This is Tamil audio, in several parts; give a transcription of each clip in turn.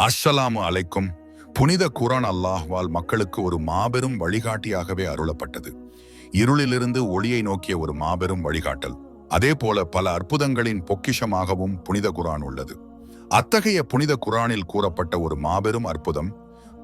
அஸ்ஸலாமு அலைக்கும். புனித குரான் அல்லாஹ்வால் மக்களுக்கு ஒரு மாபெரும் வழிகாட்டியாகவே அருளப்பட்டது. இருளிலிருந்து ஒளியை நோக்கிய ஒரு மாபெரும் வழிகாட்டல். அதே போல பல அற்புதங்களின் பொக்கிஷமாகவும் புனித குரான் உள்ளது. அத்தகைய புனித குரானில் கூறப்பட்ட ஒரு மாபெரும் அற்புதம்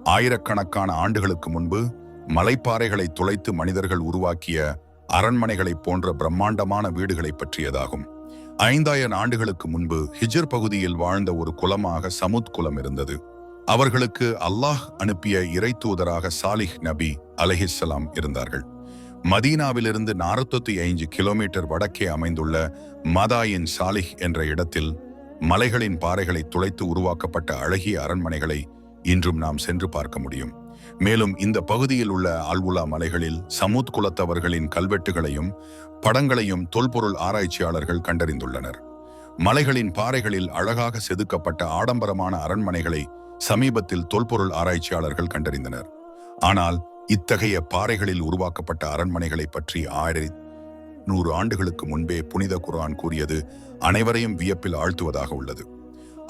ஆயிரக்கணக்கான ஆண்டுகளுக்கு முன்பு மலைப்பாறைகளை துளைத்து மனிதர்கள் உருவாக்கிய அரண்மனைகளைப் போன்ற பிரம்மாண்டமான வீடுகளை பற்றியதாகும். ஐந்தாயிரம் ஆண்டுகளுக்கு முன்பு ஹிஜர் பகுதியில் வாழ்ந்த ஒரு குலமாக சமுத் குலம் இருந்தது. அவர்களுக்கு அல்லாஹ் அனுப்பிய இறை தூதராக சாலிஹ் நபி அலஹிஸ்லாம் இருந்தார்கள். மதீனாவிலிருந்து நாற்பத்தி ஐந்து கிலோமீட்டர் வடக்கே அமைந்துள்ள மதாயின் சாலிஹ் என்ற இடத்தில் மலைகளின் பாறைகளை துளைத்து உருவாக்கப்பட்ட அழகிய அரண்மனைகளை இன்றும் நாம் சென்று பார்க்க முடியும். மேலும் இந்த பகுதியில் உள்ள அல்வுலா மலைகளில் சமூத் குலத்தவர்களின் கல்வெட்டுகளையும் படங்களையும் தொல்பொருள் ஆராய்ச்சியாளர்கள் கண்டறிந்துள்ளனர். மலைகளின் பாறைகளில் அழகாக செதுக்கப்பட்ட ஆடம்பரமான அரண்மனைகளை சமீபத்தில் தொல்பொருள் ஆராய்ச்சியாளர்கள் கண்டறிந்தனர். ஆனால் இத்தகைய பாறைகளில் உருவாக்கப்பட்ட அரண்மனைகளை பற்றி ஆயிரத்தி நூறு ஆண்டுகளுக்கு முன்பே புனித குர்ஆன் கூறியது அனைவரையும் வியப்பில் ஆழ்த்துவதாக உள்ளது.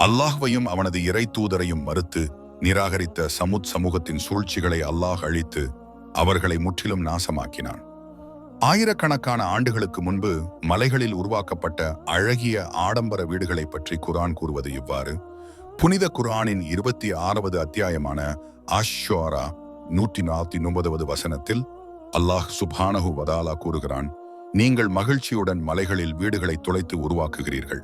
அல்லாஹ்வையும் அவனது இறை தூதரையும் மறுத்து நிராகரித்த சமுத் சமூகத்தின் சூழ்ச்சிகளை அல்லாஹ் அழித்து அவர்களை முற்றிலும் நாசமாக்கினான். ஆயிரக்கணக்கான ஆண்டுகளுக்கு முன்பு மலைகளில் உருவாக்கப்பட்ட அழகிய ஆடம்பர வீடுகளை பற்றி குரான் கூறுவது இவ்வாறு. புனித குரானின் இருபத்தி ஆறாவது அத்தியாயமான ஆஷ்வாரா நூற்றி நாற்பத்தி ஒன்பதாவது வசனத்தில் அல்லாஹ் சுபானஹு வதாலா கூறுகிறான் நீங்கள் மகிழ்ச்சியுடன் மலைகளில் வீடுகளை துளைத்து உருவாக்குகிறீர்கள்.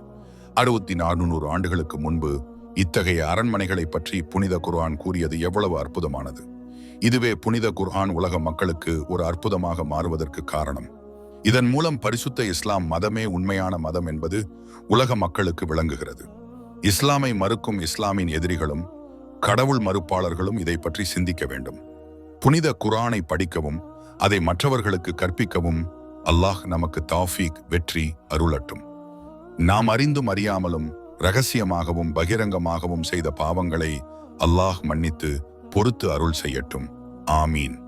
அறுபத்தி நானூறு ஆண்டுகளுக்கு முன்பு இத்தகைய அரண்மனைகளை பற்றி புனித குர்ஆன் கூறியது எவ்வளவு அற்புதமானது. இதுவே புனித குர்ஆன் உலக மக்களுக்கு ஒரு அற்புதமாக மாறுவதற்கு காரணம். இதன் மூலம் பரிசுத்த இஸ்லாம் மதமே உண்மையான மதம் என்பது உலக மக்களுக்கு விளங்குகிறது. இஸ்லாமை மறுக்கும் இஸ்லாமின் எதிரிகளும் கடவுள் மறுப்பாளர்களும் இதை பற்றி சிந்திக்க வேண்டும். புனித குர்ஆனை படிக்கவும் அதை மற்றவர்களுக்கு கற்பிக்கவும் அல்லாஹ் நமக்கு தாஃபீக் வெற்றி அருளட்டும். நாம் அறிந்தும் அறியாமலும் ரகசியமாகவும் பகிரங்கமாகவும் செய்த பாவங்களை அல்லாஹ் மன்னித்து பொறுத்து அருள் செய்யட்டும். ஆமீன்.